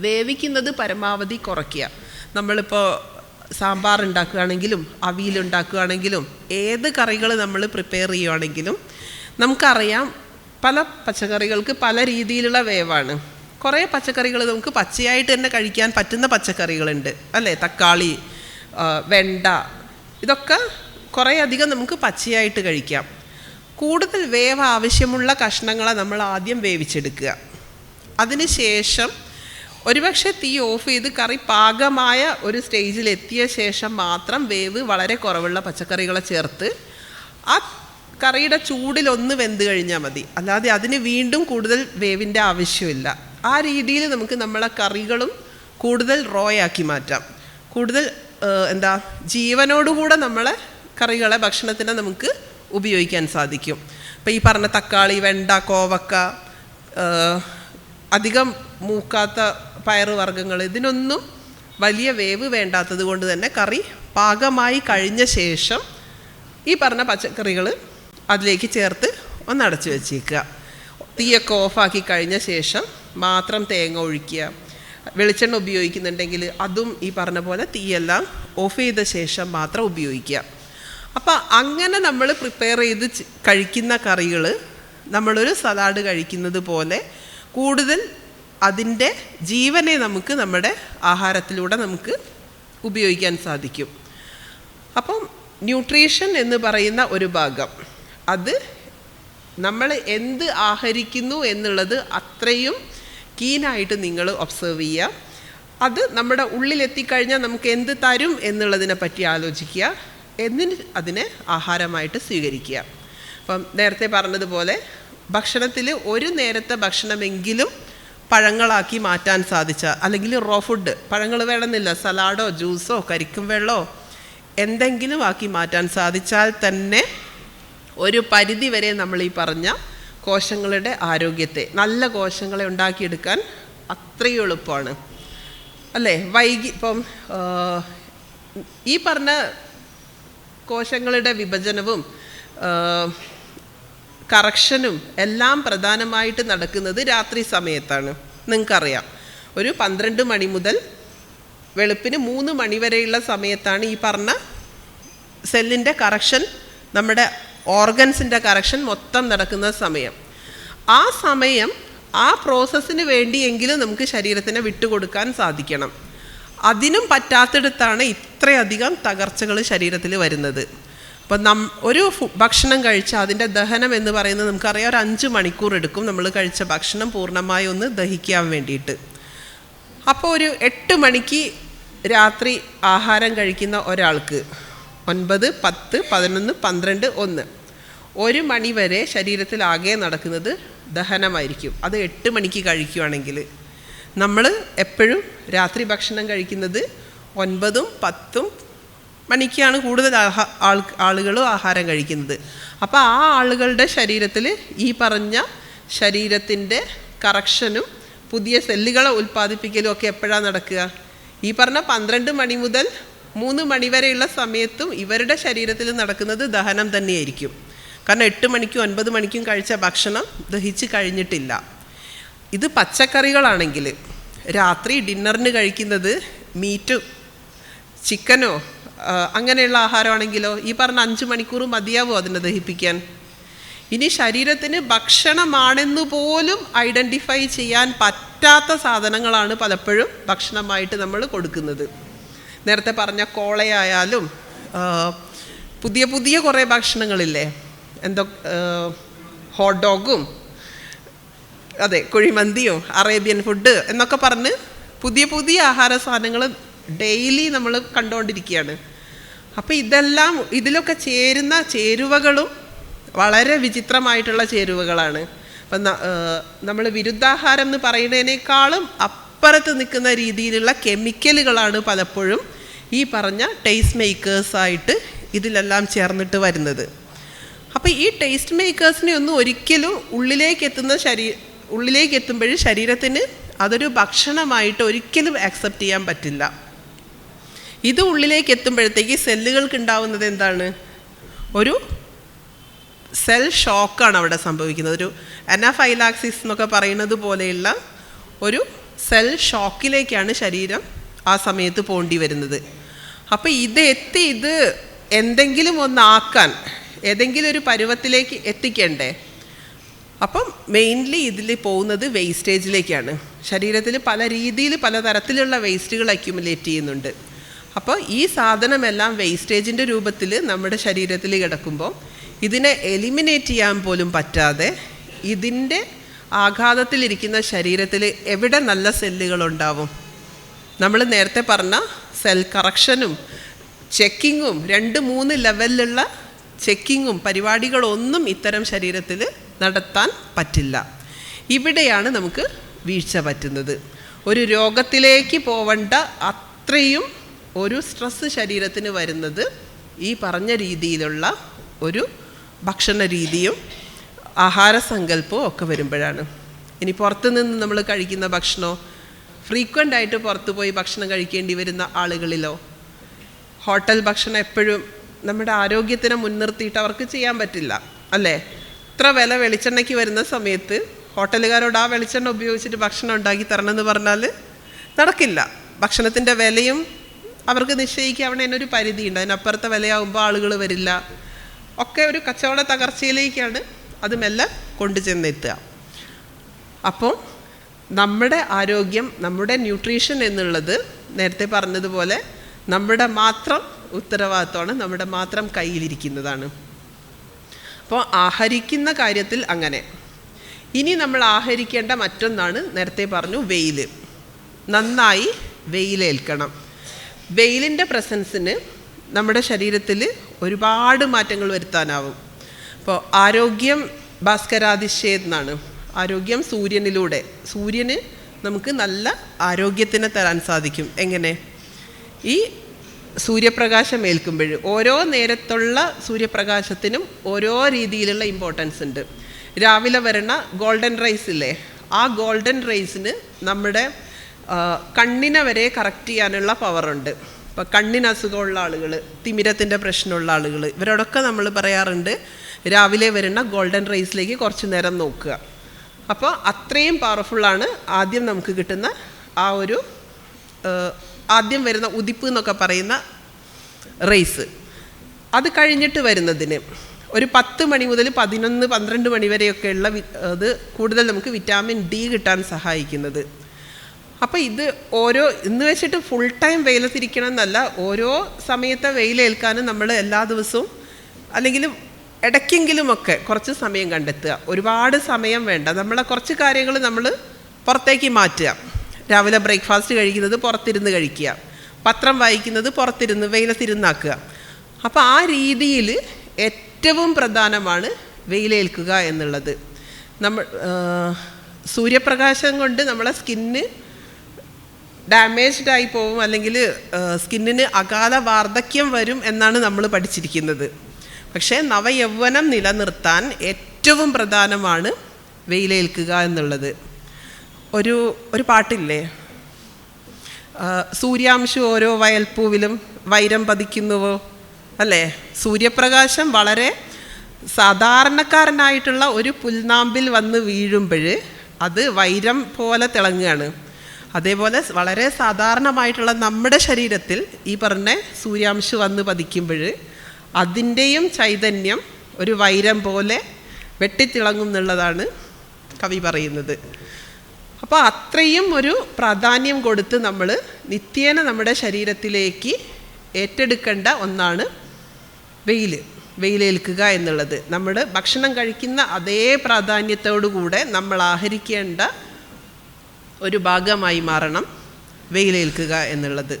വേവിക്കുന്നത് പരമാവധി കുറയ്ക്കുക. നമ്മളിപ്പോൾ സാമ്പാർ ഉണ്ടാക്കുകയാണെങ്കിലും അവിയൽ ഉണ്ടാക്കുകയാണെങ്കിലും ഏത് കറികൾ നമ്മൾ പ്രിപ്പയർ ചെയ്യുകയാണെങ്കിലും നമുക്കറിയാം പല പച്ചക്കറികൾക്ക് പല രീതിയിലുള്ള വേവാണ്. കുറേ പച്ചക്കറികൾ നമുക്ക് പച്ചയായിട്ട് തന്നെ കഴിക്കാൻ പറ്റുന്ന പച്ചക്കറികളുണ്ട്. അല്ലേ? തക്കാളി വെണ്ട ഇതൊക്കെ കുറേ അധികം നമുക്ക് പച്ചയായിട്ട് കഴിക്കാം. കൂടുതൽ വേവ് ആവശ്യമുള്ള കഷ്ണങ്ങളെ നമ്മൾ ആദ്യം വേവിച്ചെടുക്കുക. അതിനുശേഷം ഒരുപക്ഷെ തീ ഓഫ് ചെയ്ത് കറി പാകമായ ഒരു സ്റ്റേജിൽ എത്തിയ ശേഷം മാത്രം വേവ് വളരെ കുറവുള്ള പച്ചക്കറികളെ ചേർത്ത് ആ കറിയുടെ ചൂടിൽ ഒന്ന് വെന്ത് കഴിഞ്ഞാൽ മതി. അല്ലാതെ അതിന് വീണ്ടും കൂടുതൽ വേവിന്റെ ആവശ്യമില്ല. ആ രീതിയിൽ നമുക്ക് നമ്മളെ കറികളും കൂടുതൽ റോയാക്കി മാറ്റാം. കൂടുതൽ എന്താ ജീവനോടുകൂടെ നമ്മളെ കറികളെ ഭക്ഷണത്തിനെ നമുക്ക് ഉപയോഗിക്കാൻ സാധിക്കും. ഇപ്പം ഈ പറഞ്ഞ തക്കാളി വെണ്ട കോവക്ക അധികം മൂക്കാത്ത പയറ് വർഗങ്ങൾ ഇതിനൊന്നും വലിയ വേവ് വേണ്ടാത്തത് കൊണ്ട് തന്നെ കറി പാകമായി കഴിഞ്ഞ ശേഷം ഈ പറഞ്ഞ പച്ചക്കറികൾ അതിലേക്ക് ചേർത്ത് ഒന്ന് അടച്ചു വെച്ചേക്കുക. തീയൊക്കെ ഓഫാക്കി കഴിഞ്ഞ ശേഷം മാത്രം തേങ്ങ ഒഴിക്കുക. വെളിച്ചെണ്ണ ഉപയോഗിക്കുന്നുണ്ടെങ്കിൽ അതും ഈ പറഞ്ഞ പോലെ തീയെല്ലാം ഓഫ് ചെയ്ത ശേഷം മാത്രം ഉപയോഗിക്കുക. അപ്പോൾ അങ്ങനെ നമ്മൾ പ്രിപ്പയർ ചെയ്ത് കഴിക്കുന്ന കറികൾ നമ്മളൊരു സലാഡ് കഴിക്കുന്നത് പോലെ കൂടുതൽ അതിന്റെ ജീവനെ നമുക്ക് നമ്മുടെ ആഹാരത്തിലൂടെ നമുക്ക് ഉപയോഗിക്കാൻ സാധിക്കും. അപ്പം ന്യൂട്രീഷൻ എന്ന് പറയുന്ന ഒരു ഭാഗം അത് നമ്മൾ എന്ത് ആഹരിക്കുന്നു എന്നുള്ളത് അത്രയും കീനായിട്ട് നിങ്ങൾ ഒബ്സർവ് ചെയ്യുക. അത് നമ്മുടെ ഉള്ളിലെത്തിക്കഴിഞ്ഞാൽ നമുക്ക് എന്ത് തരും എന്നുള്ളതിനെ പറ്റി ആലോചിക്കുക. എന്നിന് അതിനെ ആഹാരമായിട്ട് സ്വീകരിക്കുക. അപ്പം നേരത്തെ പറഞ്ഞതുപോലെ ഭക്ഷണത്തിൽ ഒരു നേരത്തെ ഭക്ഷണമെങ്കിലും പഴങ്ങളാക്കി മാറ്റാൻ സാധിച്ച അല്ലെങ്കിൽ റോ ഫുഡ് പഴങ്ങൾ വേണമെന്നില്ല സലാഡോ ജ്യൂസോ കരിക്കും വെള്ളമോ എന്തെങ്കിലും ആക്കി മാറ്റാൻ സാധിച്ചാൽ തന്നെ ഒരു പരിധി വരെ നമ്മൾ ഈ പറഞ്ഞ കോശങ്ങളുടെ ആരോഗ്യത്തെ നല്ല കോശങ്ങളെ ഉണ്ടാക്കിയെടുക്കാൻ അത്രയും എളുപ്പമാണ്. അല്ലേ? വൈകി ഇപ്പം ഈ പറഞ്ഞ കോശങ്ങളുടെ വിഭജനവും കറക്ഷനും എല്ലാം പ്രധാനമായിട്ട് നടക്കുന്നത് രാത്രി സമയത്താണ്. നിങ്ങൾക്കറിയാം. ഒരു പന്ത്രണ്ട് മണി മുതൽ വെളുപ്പിന് മൂന്ന് മണി വരെയുള്ള സമയത്താണ് ഈ പറഞ്ഞ സെല്ലിന്റെ കറക്ഷൻ നമ്മുടെ ഓർഗൻസിന്റെ കറക്ഷൻ മൊത്തം നടക്കുന്ന സമയം. ആ സമയം ആ പ്രോസസ്സിന് വേണ്ടിയെങ്കിലും നമുക്ക് ശരീരത്തിനെ വിട്ടുകൊടുക്കാൻ സാധിക്കണം. അതിനും പറ്റാത്തിടത്താണ് ഇത്രയധികം തകർച്ചകൾ ശരീരത്തിൽ വരുന്നത്. അപ്പം നം ഒരു ഭക്ഷണം കഴിച്ച അതിന്റെ ദഹനം എന്ന് പറയുന്നത് നമുക്കറിയാം ഒരു അഞ്ച് മണിക്കൂർ എടുക്കും നമ്മൾ കഴിച്ച ഭക്ഷണം പൂർണമായി ഒന്ന് ദഹിക്കാൻ വേണ്ടിയിട്ട്. അപ്പോൾ ഒരു എട്ട് മണിക്ക് രാത്രി ആഹാരം കഴിക്കുന്ന ഒരാൾക്ക് ഒൻപത് പത്ത് പതിനൊന്ന് പന്ത്രണ്ട് ഒന്ന് ഒരു മണി വരെ ശരീരത്തിൽ ആകെ നടക്കുന്നത് ദഹനമായിരിക്കും. അത് എട്ട് മണിക്ക് കഴിക്കുകയാണെങ്കിൽ നമ്മൾ എപ്പോഴും രാത്രി ഭക്ഷണം കഴിക്കുന്നത് ഒൻപതും പത്തും മണിക്കാണ് കൂടുതൽ ആളുകളും ആഹാരം കഴിക്കുന്നത്. അപ്പോൾ ആ ആളുകളുടെ ശരീരത്തിൽ ഈ പറഞ്ഞ ശരീരത്തിന്റെ കറക്ഷനും പുതിയ സെല്ലുകളെ ഉൽപ്പാദിപ്പിക്കലും ഒക്കെ എപ്പോഴാണ് നടക്കുക? ഈ പറഞ്ഞ പന്ത്രണ്ട് മണി മുതൽ മൂന്ന് മണി വരെയുള്ള സമയത്തും ഇവരുടെ ശരീരത്തിൽ നടക്കുന്നത് ദഹനം തന്നെയായിരിക്കും. കാരണം എട്ട് മണിക്കും ഒൻപത് മണിക്കും കഴിച്ച ഭക്ഷണം ദഹിച്ച് കഴിഞ്ഞിട്ടില്ല. ഇത് പച്ചക്കറികളാണെങ്കിൽ രാത്രി ഡിന്നറിന് കഴിക്കുന്നത് മീറ്റ് ചിക്കനോ അങ്ങനെയുള്ള ആഹാരമാണെങ്കിലോ ഈ പറഞ്ഞ അഞ്ച് മണിക്കൂർ മതിയാവും അതിനെ ദഹിപ്പിക്കാൻ? ഇനി ശരീരത്തിന് ഭക്ഷണമാണെന്ന് പോലും ഐഡന്റിഫൈ ചെയ്യാൻ പറ്റാത്ത സാധനങ്ങളാണ് പലപ്പോഴും ഭക്ഷണമായിട്ട് നമ്മൾ കൊടുക്കുന്നത്. നേരത്തെ പറഞ്ഞ കോളയായാലും പുതിയ പുതിയ കുറേ ഭക്ഷണങ്ങളില്ലേ? എന്തോ ഹോട്ട് ഡോഗും അതെ കുഴിമന്തിയോ അറേബ്യൻ ഫുഡ് എന്നൊക്കെ പറഞ്ഞ് പുതിയ പുതിയ ആഹാര സാധനങ്ങൾ ഡെയിലി നമ്മൾ കണ്ടുകൊണ്ടിരിക്കുകയാണ്. അപ്പോൾ ഇതെല്ലാം ഇതിലൊക്കെ ചേരുന്ന ചേരുവകളും വളരെ വിചിത്രമായിട്ടുള്ള ചേരുവകളാണ്. അപ്പം നമ്മൾ വിരുദ്ധാഹാരം എന്ന് പറയുന്നതിനേക്കാളും അപ്പുറത്ത് നിൽക്കുന്ന രീതിയിലുള്ള കെമിക്കലുകളാണ് പലപ്പോഴും ഈ പറഞ്ഞ ടേസ്റ്റ് മേക്കേഴ്സായിട്ട് ഇതിലെല്ലാം ചേർന്നിട്ട് വരുന്നത്. അപ്പോൾ ഈ ടേസ്റ്റ് മേക്കേഴ്സിനെ ഒന്നും ഒരിക്കലും ഉള്ളിലേക്ക് എത്തുന്ന ശരീ ഉള്ളിലേക്ക് എത്തുമ്പോഴും ശരീരത്തിന് അതൊരു ഭക്ഷണമായിട്ട് ഒരിക്കലും ആക്സെപ്റ്റ് ചെയ്യാൻ പറ്റില്ല. ഇത് ഉള്ളിലേക്ക് എത്തുമ്പോഴത്തേക്ക് സെല്ലുകൾക്ക് ഉണ്ടാവുന്നത് എന്താണ്? ഒരു സെൽ ഷോക്കാണ് അവിടെ സംഭവിക്കുന്നത്. ഒരു അനഫൈലാക്സിസ് എന്നൊക്കെ പറയുന്നത് പോലെയുള്ള ഒരു സെൽ ഷോക്കിലേക്കാണ് ശരീരം ആ സമയത്ത് പോണ്ടി വരുന്നത്. അപ്പോൾ ഇത് എത്തി ഇത് എന്തെങ്കിലും ഒന്നാക്കാൻ ഏതെങ്കിലും ഒരു പരുവത്തിലേക്ക് എത്തിക്കണ്ടേ? അപ്പം മെയിൻലി ഇതിൽ പോകുന്നത് വേസ്റ്റേജിലേക്കാണ് ശരീരത്തിൽ പല രീതിയിൽ പലതരത്തിലുള്ള വേസ്റ്റുകൾ അക്യുമുലേറ്റ് ചെയ്യുന്നുണ്ട്. അപ്പോൾ ഈ സാധനമെല്ലാം വേസ്റ്റേജിന്റെ രൂപത്തിൽ നമ്മുടെ ശരീരത്തിൽ കിടക്കുമ്പോൾ ഇതിനെ എലിമിനേറ്റ് ചെയ്യാൻ പോലും പറ്റാതെ ഇതിന്റെ ആഘാതത്തിലിരിക്കുന്ന ശരീരത്തിൽ എവിടെ നല്ല സെല്ലുകളുണ്ടാവും നമ്മൾ നേരത്തെ പറഞ്ഞ സെൽ കറക്ഷനും ചെക്കിങ്ങും രണ്ട് മൂന്ന് ലെവലിലുള്ള ചെക്കിങ്ങും പരിപാടികളൊന്നും ഇത്തരം ശരീരത്തിൽ നടത്താൻ പറ്റില്ല. ഇവിടെയാണ് നമുക്ക് വീഴ്ച പറ്റുന്നത്. ഒരു രോഗത്തിലേക്ക് പോവേണ്ട അത്രയും ഒരു സ്ട്രെസ് ശരീരത്തിന് വരുന്നത് ഈ പറഞ്ഞ രീതിയിലുള്ള ഒരു ഭക്ഷണ രീതിയും ആഹാര സങ്കല്പവും ഒക്കെ വരുമ്പോഴാണ്. ഇനി പുറത്തുനിന്ന് നമ്മൾ കഴിക്കുന്ന ഭക്ഷണമോ ഫ്രീക്വന്റ് ആയിട്ട് പുറത്ത് പോയി ഭക്ഷണം കഴിക്കേണ്ടി വരുന്ന ആളുകളിലോ ഹോട്ടൽ ഭക്ഷണം എപ്പോഴും നമ്മുടെ ആരോഗ്യത്തിനെ മുൻനിർത്തിയിട്ട് അവർക്ക് ചെയ്യാൻ പറ്റില്ല അല്ലേ? ഇത്ര വില വെളിച്ചെണ്ണയ്ക്ക് വരുന്ന സമയത്ത് ഹോട്ടലുകാരോട് ആ വെളിച്ചെണ്ണ ഉപയോഗിച്ചിട്ട് ഭക്ഷണം ഉണ്ടാക്കി തരണമെന്ന് പറഞ്ഞാൽ നടക്കില്ല. ഭക്ഷണത്തിന്റെ വിലയും അവർക്ക് നിശ്ചയിക്കാവണ എന്നൊരു പരിധിയുണ്ട്. അതിനപ്പുറത്തെ വിലയാകുമ്പോൾ ആളുകൾ വരില്ല. ഒക്കെ ഒരു കച്ചവട തകർച്ചയിലേക്കാണ് അത് മെല്ലെ കൊണ്ടുചെന്നെത്തുക അപ്പോൾ നമ്മുടെ ആരോഗ്യം നമ്മുടെ ന്യൂട്രീഷൻ എന്നുള്ളത് നേരത്തെ പറഞ്ഞതുപോലെ നമ്മുടെ മാത്രം ഉത്തരവാദിത്തമാണ് നമ്മുടെ മാത്രം കയ്യിലിരിക്കുന്നതാണ്. അപ്പോൾ ആഹരിക്കുന്ന കാര്യത്തിൽ അങ്ങനെ. ഇനി നമ്മൾ ആഹരിക്കേണ്ട മറ്റൊന്നാണ് നേരത്തെ പറഞ്ഞു വെയിൽ നന്നായി വെയിലേൽക്കണം. വെയിലിന്റെ പ്രസൻസിന് നമ്മുടെ ശരീരത്തിൽ ഒരുപാട് മാറ്റങ്ങൾ വരുത്താനാവും. അപ്പോൾ ആരോഗ്യം ഭാസ്കരാതിശയത് എന്നാണ്. ആരോഗ്യം സൂര്യനിലൂടെ. സൂര്യന് നമുക്ക് നല്ല ആരോഗ്യത്തിനെ തരാൻ സാധിക്കും. എങ്ങനെ? ഈ സൂര്യപ്രകാശം ഏൽക്കുമ്പോൾ ഓരോ നേരത്തുള്ള സൂര്യപ്രകാശത്തിനും ഓരോ രീതിയിലുള്ള ഇമ്പോർട്ടൻസ് ഉണ്ട്. രാവിലെ വരുന്ന ഗോൾഡൻ റൈസ് ഇല്ലേ? ആ ഗോൾഡൻ റൈസിന് നമ്മുടെ കണ്ണിനെ വരെ കറക്റ്റ് ചെയ്യാനുള്ള പവറുണ്ട് ഇപ്പം കണ്ണിന് അസുഖമുള്ള ആളുകൾ തിമിരത്തിന്റെ പ്രശ്നമുള്ള ആളുകൾ ഇവരോടൊക്കെ നമ്മൾ പറയാറുണ്ട് രാവിലെ വരുന്ന ഗോൾഡൻ റൈസിലേക്ക് കുറച്ച് നേരം നോക്കുക. അപ്പോൾ അത്രയും പവർഫുള്ളാണ് ആദ്യം നമുക്ക് കിട്ടുന്ന ആ ഒരു ആദ്യം വരുന്ന ഉദിപ്പ് എന്നൊക്കെ പറയുന്ന റേസ് അത് കഴിഞ്ഞിട്ട് വരുന്നതിന് ഒരു പത്ത് മണി മുതൽ പതിനൊന്ന് പന്ത്രണ്ട് മണി വരെയൊക്കെയുള്ള അത് കൂടുതൽ നമുക്ക് വിറ്റാമിൻ ഡി കിട്ടാൻ സഹായിക്കുന്നത്. അപ്പോൾ ഇത് ഓരോ ഇന്ന് വെച്ചിട്ട് ഫുൾ ടൈം വെയിലത്തിരിക്കണം എന്നല്ല ഓരോ സമയത്തെ വെയിലേൽക്കാനും നമ്മൾ എല്ലാ ദിവസവും അല്ലെങ്കിൽ ഇടയ്ക്കെങ്കിലുമൊക്കെ കുറച്ച് സമയം കണ്ടെത്തുക. ഒരുപാട് സമയം വേണ്ട. നമ്മളെ കുറച്ച് കാര്യങ്ങൾ നമ്മൾ പുറത്തേക്ക് മാറ്റുക. രാവിലെ ബ്രേക്ക്ഫാസ്റ്റ് കഴിക്കുന്നത് പുറത്തിരുന്ന് കഴിക്കുക. പത്രം വായിക്കുന്നത് പുറത്തിരുന്ന് വെയിലത്തിരുന്നാക്കുക. അപ്പോൾ ആ രീതിയിൽ ഏറ്റവും പ്രധാനമാണ് വെയിലേൽക്കുക എന്നുള്ളത്. നമ്മൾ സൂര്യപ്രകാശം കൊണ്ട് നമ്മളെ സ്കിന്ന് ഡാമേജ്ഡ് ആയി പോവും അല്ലെങ്കിൽ സ്കിന്നിന് അകാല വാർദ്ധക്യം വരും എന്നാണ് നമ്മൾ പഠിച്ചിരിക്കുന്നത്. പക്ഷേ നവയൗവനം നിലനിർത്താൻ ഏറ്റവും പ്രധാനമാണ് വെയിലേൽക്കുക എന്നുള്ളത്. ഒരു ഒരു പാട്ടില്ലേ? സൂര്യാംശു ഓരോ വയൽപ്പൂവിലും വൈരം പതിക്കുന്നുവോ? അല്ലേ? സൂര്യപ്രകാശം വളരെ സാധാരണക്കാരനായിട്ടുള്ള ഒരു പുൽനാമ്പിൽ വന്ന് വീഴുമ്പോൾ അത് വൈരം പോലെ തിളങ്ങുകയാണ്. അതേപോലെ വളരെ സാധാരണമായിട്ടുള്ള നമ്മുടെ ശരീരത്തിൽ ഈ പറഞ്ഞ സൂര്യാംശം വന്ന് പതിക്കുമ്പോൾ അതിന്റെയും ചൈതന്യം ഒരു വൈരം പോലെ വെട്ടിത്തിളങ്ങും എന്നുള്ളതാണ് കവി പറയുന്നത്. അപ്പോൾ അത്രയും ഒരു പ്രാധാന്യം കൊടുത്ത് നമ്മൾ നിത്യേന നമ്മുടെ ശരീരത്തിലേക്ക് ഏറ്റെടുക്കേണ്ട ഒന്നാണ് വെയിൽ വെയിലേൽക്കുക എന്നുള്ളത്. നമ്മൾ ഭക്ഷണം കഴിക്കുന്ന അതേ പ്രാധാന്യത്തോടു കൂടെ നമ്മൾ ആഹരിക്കേണ്ട ഒരു ഭാഗമായി മാറണം. വെയിലേൽക്കുക എന്നുള്ളത്.